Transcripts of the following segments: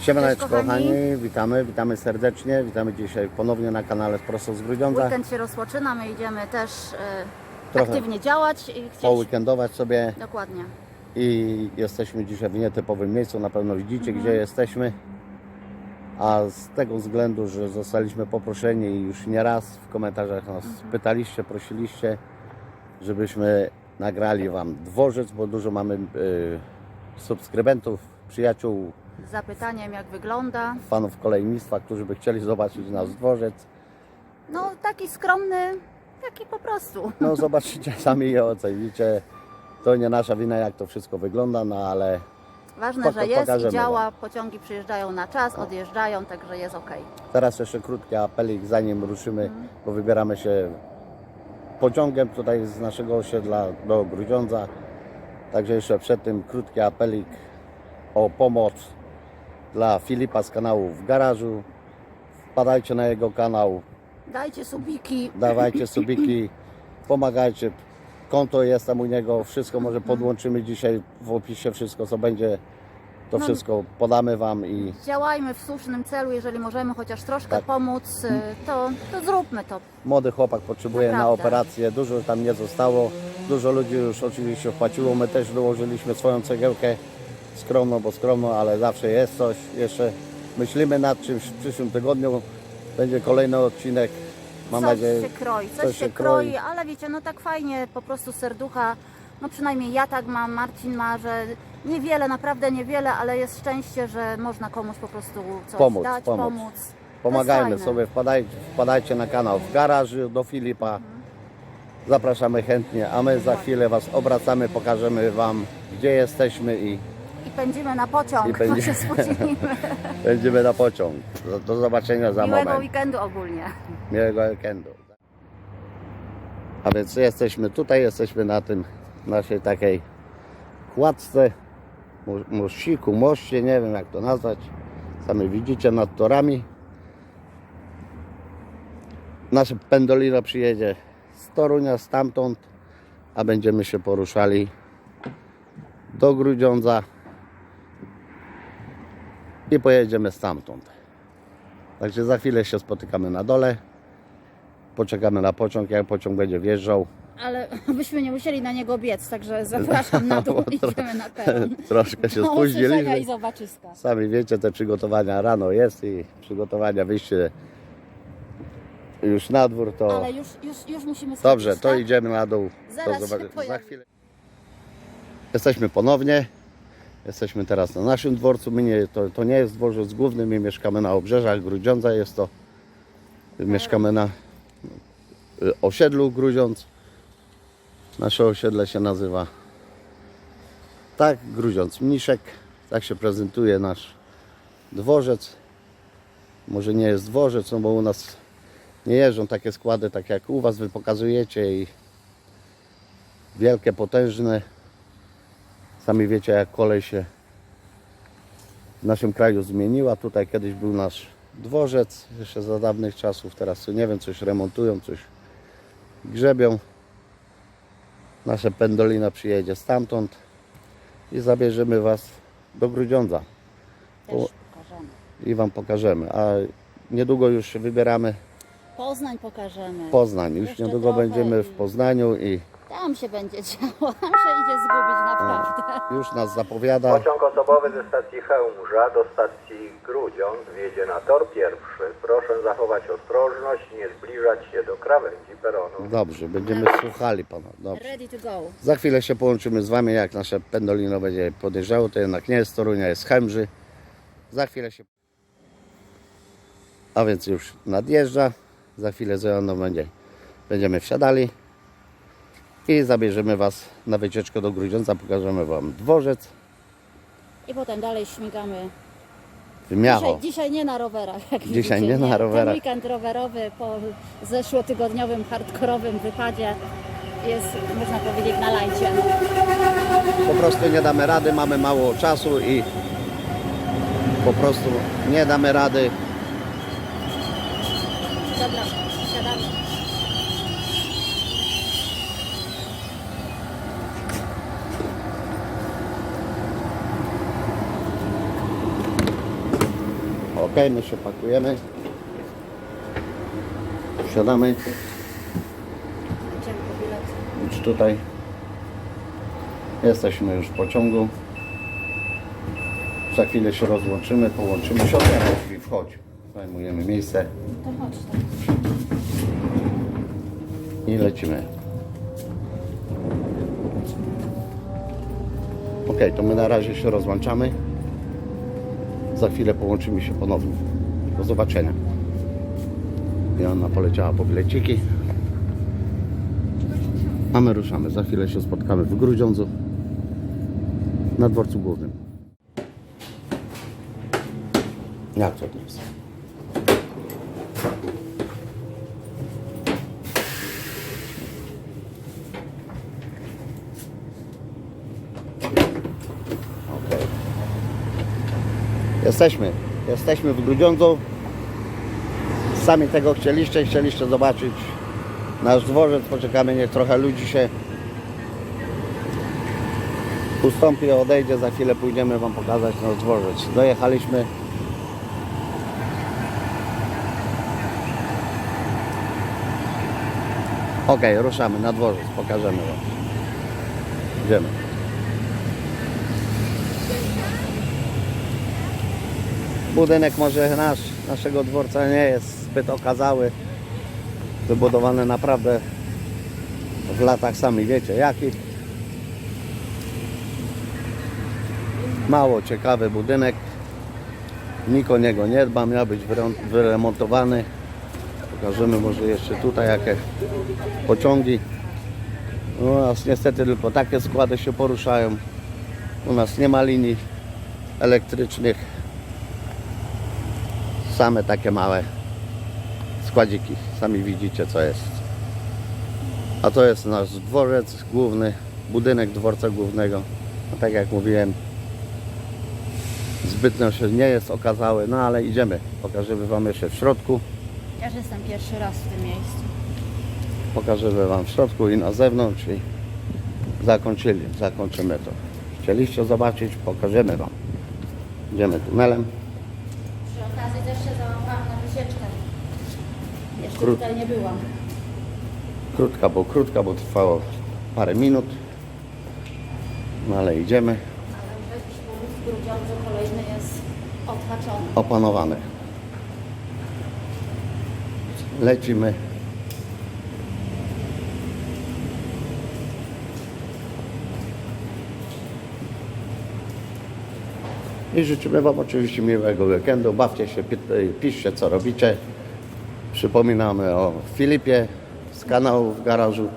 Siemaneczko Cześć, kochani. kochani, witamy, witamy serdecznie, witamy dzisiaj ponownie na kanale Prosto z Grudziądza. Weekend się rozpoczyna, my idziemy też e, Trochę aktywnie działać i chcieliśmy... Poweekendować sobie Dokładnie. i jesteśmy dzisiaj w nietypowym miejscu, na pewno widzicie Mhm. gdzie jesteśmy. A z tego względu, że zostaliśmy poproszeni i już nieraz w komentarzach nas Mhm. pytaliście, prosiliście, żebyśmy nagrali Wam dworzec, bo dużo mamy y, subskrybentów, przyjaciół, Z zapytaniem jak wygląda. fanów kolejnictwa, którzy by chcieli zobaczyć nasz dworzec. No taki skromny, taki po prostu. No zobaczycie sami i ocenicie. To nie nasza wina jak to wszystko wygląda, no ale Ważne, Poko- że jest pokażemy i działa, pociągi przyjeżdżają na czas, odjeżdżają, także jest ok. teraz jeszcze krótki apelik zanim ruszymy, Mhm. bo wybieramy się pociągiem tutaj z naszego osiedla do Grudziądza. Także jeszcze przed tym krótki apelik o pomoc dla Filipa z kanału w garażu. Wpadajcie na jego kanał, Dajcie subiki. dawajcie subiki, pomagajcie. Konto jest tam u niego, wszystko może podłączymy dzisiaj w opisie, wszystko co będzie, to No. wszystko podamy Wam i Działajmy w słusznym celu, jeżeli możemy chociaż troszkę Tak. pomóc, e, to, to zróbmy to. młody chłopak potrzebuje na Naprawdę. operację, dużo tam nie zostało, dużo ludzi już oczywiście wpłaciło, my też dołożyliśmy swoją cegiełkę, skromną, bo skromną, ale zawsze jest coś, jeszcze myślimy nad czymś, w przyszłym tygodniu będzie kolejny odcinek, mam coś nadzieję, się kroi, coś, coś się, się kroi, kroi. ale wiecie, no tak fajnie, po prostu serducha, no przynajmniej ja tak mam, Marcin ma, że niewiele, naprawdę niewiele, ale jest szczęście, że można komuś po prostu coś Pomóc, dać, pomóc. pomóc. Pomagajmy sobie, wpadajcie, wpadajcie na kanał w garażu do Filipa. Zapraszamy chętnie, a my za chwilę Was obracamy, pokażemy Wam gdzie jesteśmy i I pędzimy na pociąg, I bo się spóźnimy. będziemy na pociąg. Do, do zobaczenia za Miłego moment. weekendu ogólnie. Miłego weekendu. A więc jesteśmy tutaj, jesteśmy na tym naszej takiej kładce, mo- mościku, moście, nie wiem jak to nazwać. Sami widzicie nad torami. Nasze pendolino przyjedzie z Torunia, stamtąd, a będziemy się poruszali do Grudziądza i pojedziemy stamtąd. Także za chwilę się spotykamy na dole. Poczekamy na pociąg, jak pociąg będzie wjeżdżał. Ale byśmy nie musieli na niego biec, także zapraszam na dół, idziemy na peron. Troszkę się No, spóźniliśmy. i zobaczyska. Sami wiecie, te przygotowania rano jest i przygotowania wyjście już na dwór to Ale już, już, już musimy skoczyć, dobrze, to tak? idziemy na dół. Zaraz to zobaczy- za chwilę. Jesteśmy ponownie. Jesteśmy teraz na naszym dworcu. My nie, to, to nie jest dworzec główny, my mieszkamy na obrzeżach Grudziądza. Jest to mieszkamy na y, osiedlu Grudziądz. Nasze osiedle się nazywa tak, Grudziądz Mniszek. Tak się prezentuje nasz dworzec. Może nie jest dworzec, no bo u nas nie jeżdżą takie składy, tak jak u Was Wy pokazujecie i wielkie, potężne. Sami wiecie, jak kolej się w naszym kraju zmieniła. Tutaj kiedyś był nasz dworzec, jeszcze za dawnych czasów. Teraz nie wiem, coś remontują, coś grzebią. Nasze pendolina przyjedzie stamtąd i zabierzemy Was do Grudziądza Też pokażemy. i Wam pokażemy. A niedługo już się wybieramy Poznań pokażemy. Poznań. Już Jeszcze niedługo będziemy i- w Poznaniu i Tam się będzie działo, tam się idzie zgubić naprawdę. już nas zapowiada. Pociąg osobowy ze stacji Chełmża do stacji Grudziądz wjedzie na tor pierwszy. Proszę zachować ostrożność, nie zbliżać się do krawędzi peronu. Dobrze, będziemy słuchali Pana. Dobrze. Ready to go. Za chwilę się połączymy z Wami, jak nasze pendolino będzie podjeżdżało. To jednak nie jest Torunia, jest Chemży. Za chwilę się... A więc już nadjeżdża. Za chwilę z Joanną będzie, będziemy wsiadali. I zabierzemy Was na wycieczkę do Grudziądza. Pokażemy Wam dworzec I potem dalej śmigamy. w Miacho. Dzisiaj, dzisiaj nie na rowerach. Jak Dzisiaj widzicie, nie na rowerach. Ten weekend rowerowy po zeszłotygodniowym hardkorowym wypadzie jest, można powiedzieć, na lajcie. po prostu nie damy rady, mamy mało czasu i po prostu nie damy rady. Dobra, siadamy. Ok, my się pakujemy. Wsiadamy. Już tutaj. Jesteśmy już w pociągu. Za chwilę się rozłączymy, połączymy się. Otwieraj drzwi, wchodź. Zajmujemy miejsce To chodź tam. i lecimy. Ok, to my na razie się rozłączamy. Za chwilę połączymy się ponownie. Do zobaczenia. Joanna poleciała po bileciki. A my ruszamy. Za chwilę się spotkamy w Grudziądzu na dworcu głównym. Jak to jest? Jesteśmy. Jesteśmy w Grudziądzu. Sami tego chcieliście, chcieliście zobaczyć nasz dworzec. Poczekamy, niech trochę ludzi się ustąpi, odejdzie. Za chwilę pójdziemy Wam pokazać nasz dworzec. Dojechaliśmy. Ok, ruszamy na dworzec. Pokażemy Wam. Idziemy. Budynek może nasz, naszego dworca nie jest zbyt okazały. Wybudowany naprawdę w latach sami wiecie jakich. Mało ciekawy budynek. Nikt o niego nie dba, miał być wyre- wyremontowany. Pokażemy może jeszcze tutaj jakie pociągi. U nas niestety tylko takie składy się poruszają. U nas nie ma linii elektrycznych same takie małe składziki. Sami widzicie co jest. A to jest nasz dworzec główny, budynek dworca głównego. No, tak jak mówiłem, zbytnio się nie jest okazały, no ale idziemy. Pokażemy Wam jeszcze w środku. Ja już jestem pierwszy raz w tym miejscu. Pokażemy Wam w środku i na zewnątrz i zakończyli, zakończymy to. Chcieliście zobaczyć, pokażemy Wam. Idziemy tunelem. Przy okazji też się załapałam na wycieczkę. Jeszcze Krót- tutaj nie byłam. Krótka, bo krótka, bo trwało parę minut. No ale idziemy. Ale w Grudziądzu kolejny jest odhaczony. Opanowane. Lecimy. I życzymy Wam oczywiście miłego weekendu. Bawcie się, pi- piszcie co robicie. Przypominamy o Filipie z kanału w garażu.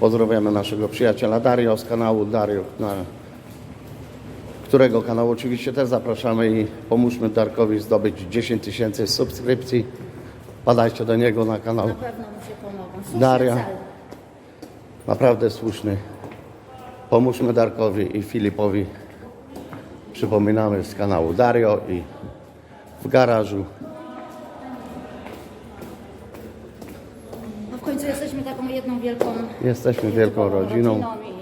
Pozdrawiamy naszego przyjaciela Dario z kanału Dario, na którego kanału oczywiście też zapraszamy i pomóżmy Darkowi zdobyć 10 tysięcy subskrypcji. Padajcie do niego na kanał. Na pewno mu się pomogą. Słuszny Daria. cel. Naprawdę słuszny. Pomóżmy Darkowi i Filipowi. Przypominamy z kanału Dario i w garażu. Końcu jesteśmy taką jedną wielką Jesteśmy wielką rodziną. i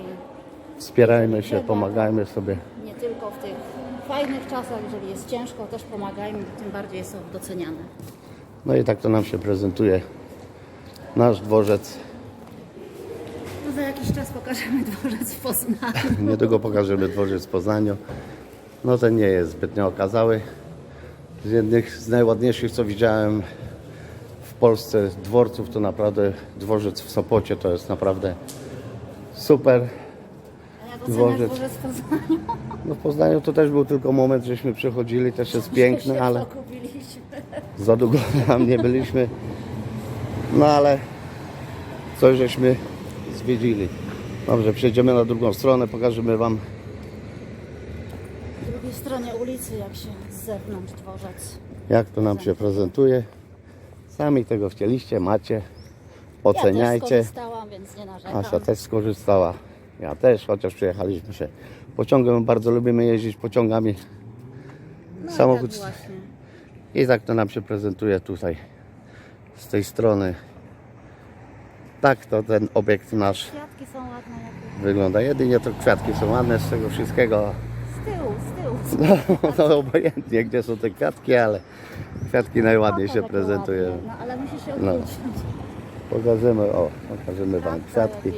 Wspierajmy się, pomagajmy sobie. nie tylko w tych fajnych czasach, jeżeli jest ciężko, też pomagajmy, tym bardziej jest to doceniane. No i tak to nam się prezentuje nasz dworzec. No za jakiś czas pokażemy dworzec w Poznaniu. Niedługo pokażemy dworzec w Poznaniu. No ten nie jest zbytnio okazały. Z jednych z najładniejszych co widziałem w Polsce dworców to naprawdę dworzec w Sopocie to jest naprawdę super. A jak Dworzec. dworzec w Poznaniu? No w Poznaniu to też był tylko moment, żeśmy przychodzili, też jest piękny, ale za długo tam nie byliśmy. No ale coś żeśmy zwiedzili. Dobrze, przejdziemy na drugą stronę, pokażemy Wam drugiej stronie ulicy, jak się z zewnątrz dworzec. jak to nam się prezentuje. Sami tego chcieliście, macie, Ja oceniajcie. też skorzystałam, więc nie narzekam. Asia też skorzystała. Ja też, chociaż przyjechaliśmy się pociągiem. Bardzo lubimy jeździć pociągami. no i samochód- Tak właśnie. I tak to nam się prezentuje tutaj z tej strony. Tak to ten obiekt nasz Kwiatki są ładne. jakby. wygląda. Jedynie to kwiatki są ładne z tego wszystkiego. Z tyłu, z tyłu. No, no obojętnie, gdzie są te kwiatki, ale kwiatki najładniej się ładnie. No ale musi się No. Pokażemy, o, pokażemy Wam kwiatki.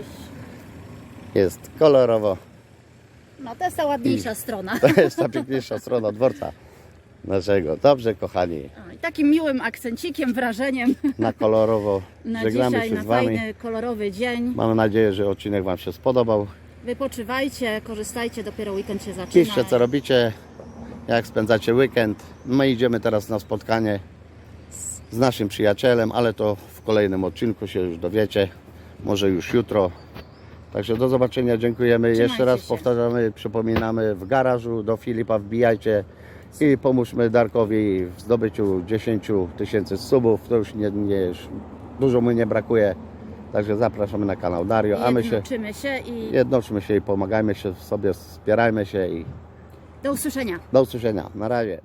Jest kolorowo. No to jest ta ładniejsza strona. To jest ta piękniejsza strona dworca naszego. Dobrze, kochani, O, I takim miłym akcencikiem, wrażeniem na kolorowo na żegnamy dzisiaj, się na z Wami. fajny, kolorowy dzień. Mamy nadzieję, że odcinek Wam się spodobał. Wypoczywajcie, korzystajcie, dopiero weekend się zaczyna. Piszcie, co robicie, jak spędzacie weekend. My idziemy teraz na spotkanie z naszym przyjacielem, ale to w kolejnym odcinku się już dowiecie. Może już jutro. Także do zobaczenia, dziękujemy. Trzymajcie Jeszcze raz się. powtarzamy, przypominamy w garażu do Filipa wbijajcie i pomóżmy Darkowi w zdobyciu 10 tysięcy subów. To już nie, nie, dużo mu nie brakuje. Także zapraszamy na kanał Dario, a my się Jednoczymy się i jednoczmy się i pomagajmy się sobie, wspierajmy się i do usłyszenia. do usłyszenia. Na razie.